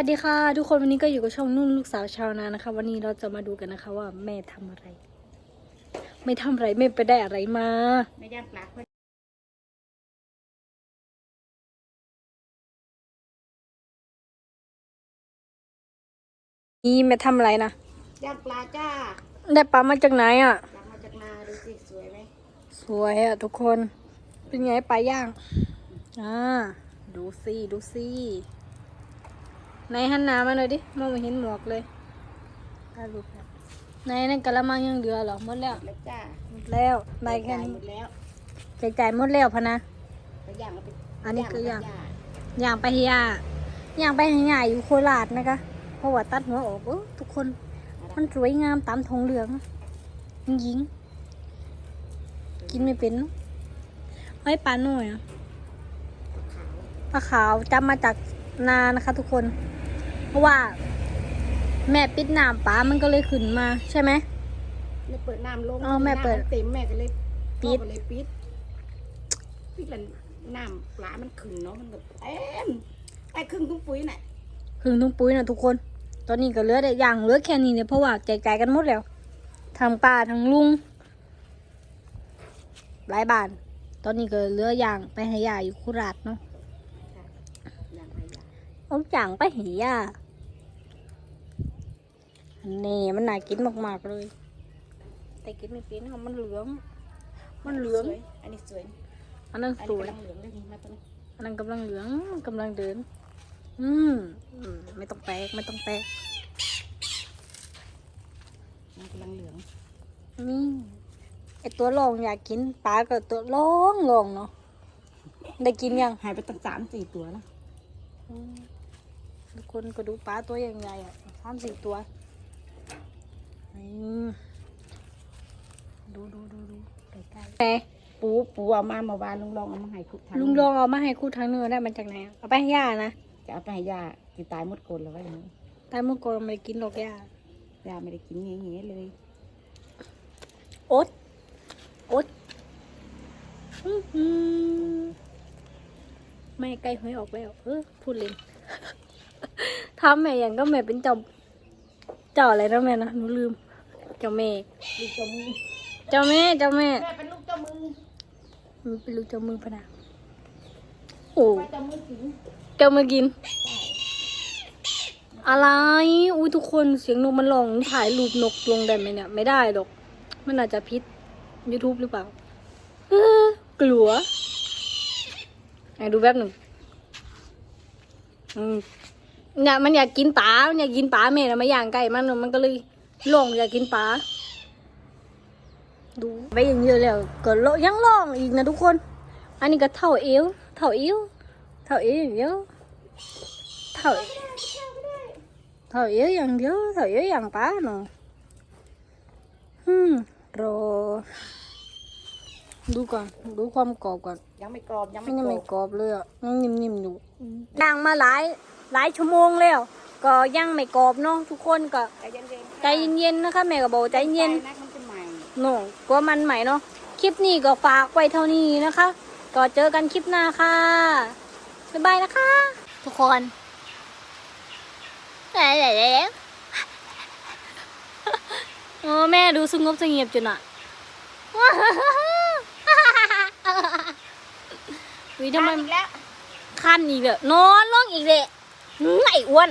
สวัสดีค่ะ ทุกคนวันนี้ก็อยู่กับช่องนุ่นลูกสาวชาวนานะคะ วันนี้เราจะมาดูกันนะคะว่าแม่ทำอะไร ไม่ทำอะไรแม่ไปได้อะไรมาไม่ย่างปลาค่อยนี่แม่ทำอะไรนะย่างปลาจ้าได้ปลามาจากไหนอะย่างมาจากนาดูสิสวยไหมสวยอะ ทุกคนเป็นไงปลาย่างอ่าดูสิดูสิ ในหันหนามาหน่อยดิมองไม่เห็นหมวกเลยถ่ายรูปแล้วในนั่นกะละมังยังเหลือเหรอหมดแล้วแล้วจ้าหมดแล้วได้แค่จ่ายนี้หมดแล้วแจกจ่ายหมดแล้วพะนะไปย่างเอาไปอันนี้คืออย่างย่างย่างไปให้ย่าย่างไปให้ย่าอยู่โคราชนะคะเพราะว่าตัดหัวออกเออทุกคนมันสวยงามตามธงเหลืองหญิงๆกินไม่เป็นเนอะไอ้ยปลาหน่อยอะปลาขาวจำมาจากนานะคะทุกคน เพราะว่า แม่ปิดน้ำปลามันก็เลยขึ้นมาใช่ไหม แม่เปิดน้ำลงอ๋อแม่เปิดน้ำนเต็มแม่ก็เลยปิด พ่อก็เลยปิดปิดแล้วน้ำปลามันขึ้นเนาะมันแบบเต็มไอ้ครึ่งตุ้งปุ๋ยน่ะหึงทุงปุ้ยนะทุกคน ตอนนี้ก็เหลือแต่อย่างเหลือแค่นี้เนี่ยเพราะว่าแจกจ่ายกันหมดแล้วทางป้าทางลุงหลายบาน ตอนนี้ก็เหลืออย่างไปให้ยาอยู่โคุราชเนาะย่างไปย่าง เอาจ่างไปให้ยา อันนี่มันน่ากินมากๆเลย แต่กินไม่เป็นค่ะมันเหลือง มันเหลืองสวยอันนี้สวย อันนั้นอันสนี้วยกำลังเหลืองเลยนี่มาตรงนี้อันนั้นกำลังเหลืองกำลังเดิน อืมอืมไม่ต้องแปลกไม่ต้องแปลกมันกำลังเหลือง นี่ไอตัวลองอยากกินปลาก็ตัวลองลองเนาะได้กินยังหายไปตั้งสามสี่ตัวแล้วอืมทุกคนก็ดูปลาตัวอย่างใหญ่อะสามสี่ตัวนี่ ดูดูดูดูใกล้ๆแต่ปูปูเอามาเมื่อวานลุงลองเอามาให้คุกทางลุงลองเอามาให้คู่ทางเนื้อได้มาจากไหนอะเอาไปให้ย่านะจะเอาไปให้ย่าที่ตายหมดคนแล้วไว้อย่างนี้แต่เมื่อก่อนเราไม่ได้กินหรอกย่าย่าไม่ได้กินเงี้ยๆเลยอดอดอื้อหือแม่ใกล้หวยออกแล้ว เออพูดเล่นทำแม่อย่างก็แม่เป็นเจ้าเจ้าอะไรนะแม่นะหนูลืม เจ้าแม่ ลูกเจ้ามือเจ้าแม่เจ้าแม่แม่เป็นลูกเจ้ามือมันเป็นลูกเจ้ามือพะนะโอ้ไปเจ้ามือสิงเจ้ามือกิน อะไร อุ้ยทุกคนเสียงนกมันร้องถ่ายรูปนกลงได้ไหมเนี่ย ไม่ได้หรอก มันอาจจะพิษ YouTube หรือเปล่าเออกลัวไหนดูแป๊บหนึ่งอืมเนี่ยมันอยากกินปลามันอยากกินปลาแม่นะมาย่างไก่มันมันก็เลย ลงอยากกินปลาดูไปอย่างเยอะแล้วก็โลยังลองอีกนะทุกคน อันนี้ก็เท่าเอวเท่าเอวเท่าเอวอย่างเดียวเท่าเท่าเอวอย่างเดียวเท่าเอวอย่างปลาเนาะอืมรอดูก่อนดูความกรอบก่อนยังไม่กรอบยังมัไม่นยังกรอไม่บกรอบเลยอะยังนิ่มๆอยู่ย่างมาหลายหลายชั่วโมงแล้ว ก็ยังไม่กรอบเนาะทุกคนก็ ใจเย็นๆใจเย็นๆนะคะ แม่ก็บอกใจเย็นใจนะมันจะใหม่โน่กลัวมันใหม่เนาะคลิปนี้ก็ฝากไว้เท่านี้นะคะ ก็เจอกันคลิปหน้าค่ะบ๊ายบายนะคะ ทุกคนไหนไหนแล้วโอ้แม่ดูสงบเสงี่ยมจุนอะวิทำไมอีกแล้วคันอีกเลยนอนลงอีกเลยไอ้อ้วน